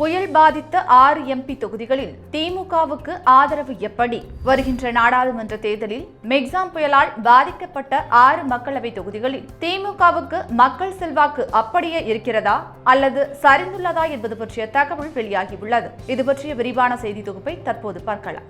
புயல் பாதித்த ஆறு எம்பி தொகுதிகளில் திமுகவுக்கு ஆதரவு எப்படி? வருகின்ற நாடாளுமன்ற தேர்தலில் மெக்ஸாம் புயலால் பாதிக்கப்பட்ட ஆறு மக்களவை தொகுதிகளில் திமுகவுக்கு மக்கள் செல்வாக்கு அப்படியே இருக்கிறதா? அல்லது சரிந்துள்ளதா என்பது பற்றிய தகவல் வெளியாகியுள்ளது. இது பற்றிய விரிவான செய்தி தொகுப்பை தற்போது பார்க்கலாம்.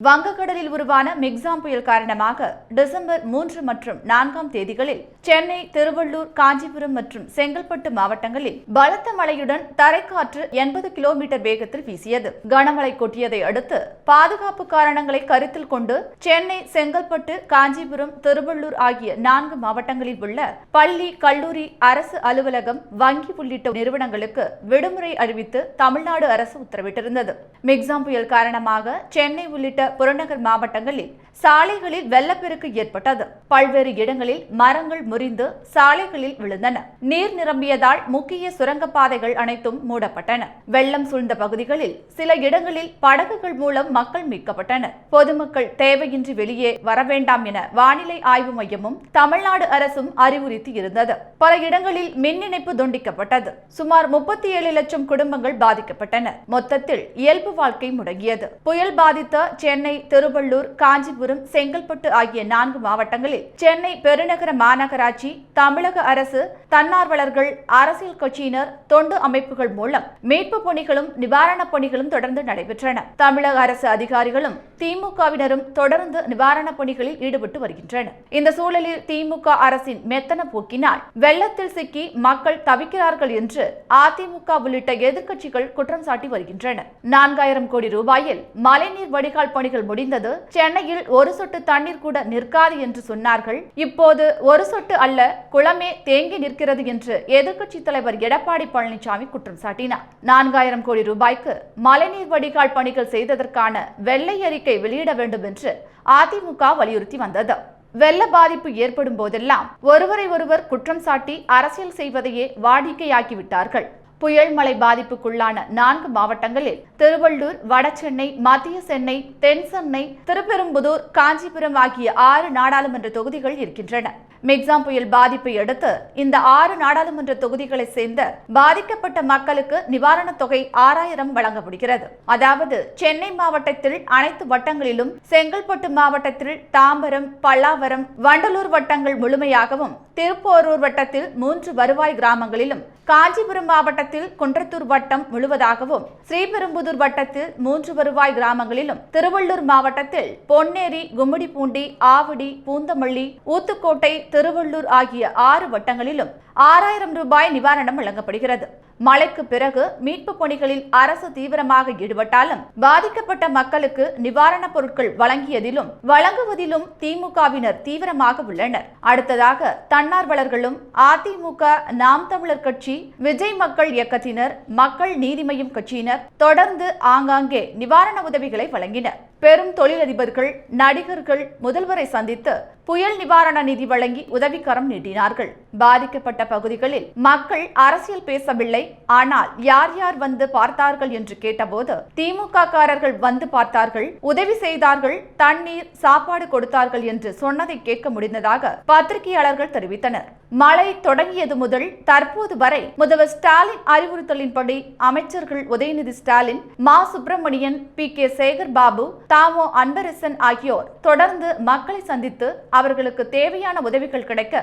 வங்கக்கடலில் உருவான மிக்ஸாம் புயல் காரணமாக டிசம்பர் மூன்று மற்றும் நான்காம் தேதிகளில் சென்னை திருவள்ளூர் காஞ்சிபுரம் மற்றும் செங்கல்பட்டு மாவட்டங்களில் பலத்த மழையுடன் தரைக்காற்று எண்பது கிலோமீட்டர் வேகத்தில் வீசியது. கனமழை கொட்டியதை அடுத்து பாதுகாப்பு காரணங்களை கருத்தில் கொண்டு சென்னை செங்கல்பட்டு காஞ்சிபுரம் திருவள்ளூர் ஆகிய நான்கு மாவட்டங்களில் உள்ள பள்ளி கல்லூரி அரசு அலுவலகம் வங்கி உள்ளிட்ட நிறுவனங்களுக்கு விடுமுறை அறிவித்து தமிழ்நாடு அரசு உத்தரவிட்டிருந்தது. மிக்ஸாம் புயல் காரணமாக சென்னை உள்ளிட்ட புறநகர் மாவட்டங்களில் சாலைகளில் வெள்ளப்பெருக்கு ஏற்பட்டது. பல்வேறு இடங்களில் மரங்கள் முறிந்து சாலைகளில் விழுந்தன. நீர் நிரம்பியதால் முக்கிய சுரங்கப்பாதைகள் அனைத்தும் மூடப்பட்டன. வெள்ளம் சூழ்ந்த பகுதிகளில் சில இடங்களில் படகுகள் மூலம் மக்கள் மீட்கப்பட்டனர் பொதுமக்கள் தேவையின்றி வெளியே வர வேண்டாம் என வானிலை ஆய்வு மையமும் தமிழ்நாடு அரசும் அறிவுறுத்தி இருந்தது. பல இடங்களில் மின் இணைப்பு துண்டிக்கப்பட்டது. சுமார் முப்பத்தி ஏழு லட்சம் குடும்பங்கள் பாதிக்கப்பட்டன. மொத்தத்தில் இயல்பு வாழ்க்கை முடங்கியது. புயல் பாதித்த சென்னை திருவள்ளூர் காஞ்சிபுரம் செங்கல்பட்டு ஆகிய நான்கு மாவட்டங்களில் சென்னை பெருநகர மாநகராட்சி தமிழக அரசு தன்னார்வலர்கள் அரசியல் கட்சியினர் தொண்டு அமைப்புகள் மூலம் மீட்பு பணிகளும் நிவாரணப் பணிகளும் தொடர்ந்து நடைபெற்றன. தமிழக அரசு அதிகாரிகளும் திமுகவினரும் தொடர்ந்து நிவாரணப் பணிகளில் ஈடுபட்டு வருகின்றனர். இந்த சூழலில் திமுக அரசின் மெத்தன போக்கினால் வெள்ளத்தில் சிக்கி மக்கள் தவிக்கிறார்கள் என்று அதிமுக உள்ளிட்ட எதிர்க்கட்சிகள் குற்றம் சாட்டி வருகின்றன. நான்காயிரம் கோடி ரூபாயில் மழைநீர் வடிகால் பணி பணிகள் முடிந்தது சென்னையில் ஒரு சொட்டு தண்ணீர் கூட நிற்காது என்று சொன்னார்கள். இப்போது ஒரு சொட்டு அல்ல குளமே தேங்கி நிற்கிறது என்று எதிர்க்கட்சித் தலைவர் எடப்பாடி பழனிசாமி குற்றம் சாட்டினார். நான்காயிரம் கோடி ரூபாய்க்கு மழைநீர் வடிகால் பணிகள் செய்ததற்கான வெள்ளை அறிக்கை வெளியிட வேண்டும் என்று அதிமுக வலியுறுத்தி வந்தது. வெள்ள பாதிப்பு ஏற்படும் போதெல்லாம் ஒருவரை ஒருவர் குற்றம் சாட்டி அரசியல் செய்வதையே வாடிக்கையாக்கிவிட்டார்கள் புயல் மழை பாதிப்புக்குள்ளான நான்கு மாவட்டங்களில் திருவள்ளூர் வடசென்னை மத்திய சென்னை தென் சென்னை திருப்பெரும்புதூர் காஞ்சிபுரம் ஆகிய ஆறு நாடாளுமன்ற தொகுதிகள் இருக்கின்றன. மெக்ஸாம் புயல் பாதிப்பை அடுத்து இந்த ஆறு நாடாளுமன்ற தொகுதிகளை சேர்ந்த பாதிக்கப்பட்ட மக்களுக்கு நிவாரணத் தொகை ஆறாயிரம் வழங்கப்படுகிறது. அதாவது சென்னை மாவட்டத்தில் அனைத்து வட்டங்களிலும் செங்கல்பட்டு மாவட்டத்தில் தாம்பரம் பல்லாவரம் வண்டலூர் வட்டங்கள் முழுமையாகவும் திருப்போரூர் வட்டத்தில் மூன்று வருவாய் கிராமங்களிலும் காஞ்சிபுரம் மாவட்டத்தில் குன்றத்தூர் வட்டம் முழுவதாகவும் ஸ்ரீபெரும்புதூர் வட்டத்தில் மூன்று வருவாய் கிராமங்களிலும் திருவள்ளூர் மாவட்டத்தில் பொன்னேரி கும்மிடிப்பூண்டி ஆவடி பூந்தமல்லி ஊத்துக்கோட்டை திருவள்ளூர் ஆகிய ஆறு வட்டங்களிலும் ஆறாயிரம் ரூபாய் நிவாரணம் வழங்கப்படுகிறது. மழைக்கு பிறகு மீட்பு பணிகளில் அரசு தீவிரமாக ஈடுபட்டாலும் பாதிக்கப்பட்ட மக்களுக்கு நிவாரணப் பொருட்கள் வழங்கியதிலும் வழங்குவதிலும் திமுகவினர் தீவிரமாக உள்ளனர். அடுத்ததாக தன்னார்வலர்களும் அதிமுக நாம் தமிழர் கட்சி விஜய் மக்கள் இயக்கத்தினர் மக்கள் நீதிமய்யம் கட்சியினர் தொடர்ந்து ஆங்காங்கே நிவாரண உதவிகளை வழங்கினர். பெரும் தொழிலதிபர்கள் நடிகர்கள் முதல்வரை சந்தித்து புயல் நிவாரண நிதி வழங்கி உதவிக்கரம் நீட்டினார்கள். பாதிக்கப்பட்ட பகுதிகளில் மக்கள் அரசியல் பேசவில்லை. ஆனால் யார் யார் வந்து பார்த்தார்கள் என்று கேட்டபோது திமுக காரர்கள் வந்து பார்த்தார்கள் உதவி செய்தார்கள் தண்ணீர் சாப்பாடு கொடுத்தார்கள் என்று சொன்னதை கேட்க முடிந்ததாக பத்திரிகையாளர்கள் தெரிவித்தனர். மழை தொடங்கியது முதல் தற்போது வரை முதல்வர் ஸ்டாலின் அறிவுறுத்தலின்படி அமைச்சர்கள் உதயநிதி ஸ்டாலின் மா. சுப்பிரமணியன் பி. கே. சேகர் பாபு தாமோ அன்பரசன் ஆகியோர் தொடர்ந்து மக்களை சந்தித்து அவர்களுக்கு தேவையான உதவிகள் கிடைக்க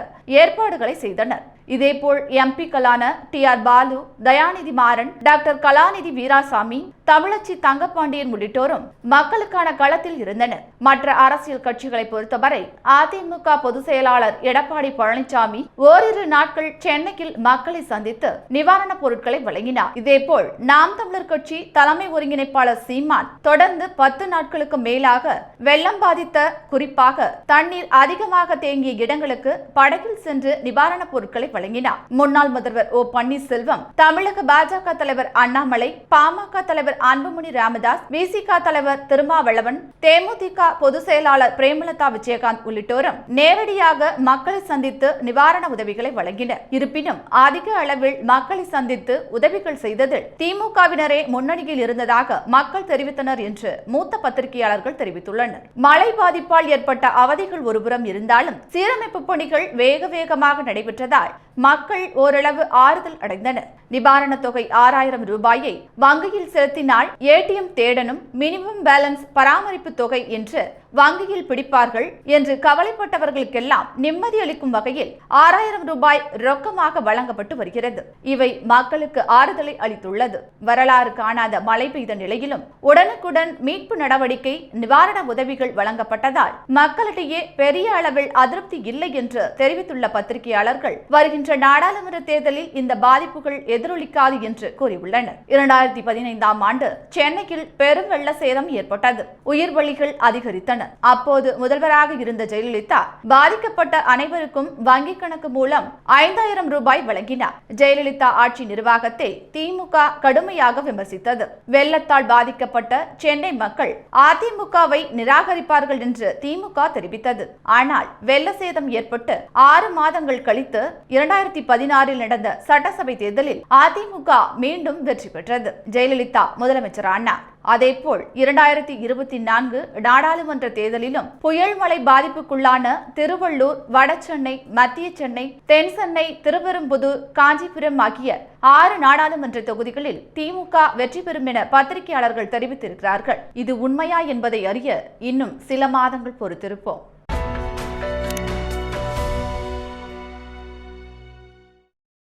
ஏற்பாடுகளை செய்தனர். இதேபோல் எம்பிக்களான T R Baalu Dayanidhi Maran doctor Kalanidhi Veeraswamy Thamizhachi Thangapandian உள்ளிட்டோரும் மக்களுக்கான களத்தில் இருந்தனர். மற்ற அரசியல் கட்சிகளை பொறுத்தவரை அதிமுக பொதுச் செயலாளர் எடப்பாடி பழனிசாமி ஓரிரு நாட்கள் சென்னையில் மக்களை சந்தித்து நிவாரணப் பொருட்களை வழங்கினார். இதேபோல் நாம் தமிழர் கட்சி தலைமை ஒருங்கிணைப்பாளர் சீமான் தொடர்ந்து பத்து நாட்கள் நாட்களுக்கு மேலாக வெள்ளம் பாதித்த குறிப்பாக தண்ணீர் அதிகமாக தேங்கிய இடங்களுக்கு படகில் சென்று நிவாரணப் பொருட்களை வழங்கினார். முன்னாள் முதல்வர் ஓ பன்னீர்செல்வம் தமிழக பாஜக தலைவர் அண்ணாமலை பாமக தலைவர் அன்புமணி ராமதாஸ் விசிக தலைவர் திருமாவளவன் தேமுதிக பொதுச் செயலாளர் பிரேமலதா விஜயகாந்த் உள்ளிட்டோரும் நேரடியாக மக்களை சந்தித்து நிவாரண உதவிகளை வழங்கினர். இருப்பினும் அதிக அளவில் மக்களை சந்தித்து உதவிகள் செய்ததில் திமுகவினரே முன்னணியில் இருந்ததாக மக்கள் தெரிவித்தனர் என்று மூத்த பத்திரிகை பத்திரிகையாளர்கள் தெரிவித்துள்ளனர். மழை பாதிப்பால் ஏற்பட்ட அவதிகள் ஒருபுறம் இருந்தாலும் சீரமைப்பு பணிகள் வேக வேகமாக நடைபெற்றதால் மக்கள் ஓரளவு ஆறுதல் அடைந்தனர். நிவாரணத் தொகை ஆறாயிரம் ரூபாயை வங்கியில் செலுத்தினால் ஏடிஎம் தேடனும் மினிமம் பேலன்ஸ் பராமரிப்பு தொகை என்று வங்கியில் பிடிப்பார்கள் என்று கவலைப்பட்டவர்களுக்கெல்லாம் நிம்மதி அளிக்கும் வகையில் ஆறாயிரம் ரூபாய் ரொக்கமாக வழங்கப்பட்டு வருகிறது. இவை மக்களுக்கு ஆறுதலை அளித்துள்ளது. வரலாறு காணாத மழை பெய்த நிலையிலும் உடனுக்குடன் மீட்பு நடவடிக்கை நிவாரண உதவிகள் வழங்கப்பட்டதால் மக்களிடையே பெரிய அளவில் அதிருப்தி இல்லை என்று தெரிவித்துள்ள பத்திரிகையாளர்கள் வருகின்ற நாடாளுமன்ற தேர்தலில் இந்த பாதிப்புகள் எதிரொலிக்காது என்று கூறியுள்ளனர். இரண்டாயிரத்தி பதினைந்தாம் ஆண்டு சென்னையில் பெரும் வெள்ள சேதம் ஏற்பட்டது. உயிர் பலிகள் அதிகரித்தன. அப்போது முதல்வராக இருந்த ஜெயலலிதா பாதிக்கப்பட்ட அனைவருக்கும் வங்கிக் கணக்கு மூலம் ஐந்தாயிரம் ரூபாய் வழங்கினார். ஜெயலலிதா ஆட்சி நிர்வாகத்தை திமுக கடுமையாக விமர்சித்தது. வெள்ளத்தால் பாதிக்கப்பட்ட சென்னை மக்கள் அதிமுகவை நிராகரிப்பார்கள் என்று திமுக தெரிவித்தது. ஆனால் வெள்ள சேதம் ஏற்பட்டு ஆறு மாதங்கள் கழித்து இரண்டாயிரத்தி பதினாறில் நடந்த சட்டசபை தேர்தலில் அதிமுக மீண்டும் வெற்றி பெற்றது. ஜெயலலிதா முதலமைச்சரானார் அதேபோல் இரண்டாயிரத்தி இருபத்தி நான்கு நாடாளுமன்ற தேர்தலிலும் புயல் மழை பாதிப்புக்குள்ளான திருவள்ளூர் வடசென்னை மத்திய சென்னை தென் சென்னை திருவெரும்புதூர் காஞ்சிபுரம் ஆகிய ஆறு நாடாளுமன்ற தொகுதிகளில் திமுக வெற்றி பெறும் என பத்திரிகையாளர்கள் தெரிவித்திருக்கிறார்கள். இது உண்மையா என்பதை அறிய இன்னும் சில மாதங்கள் பொறுத்திருப்போம்.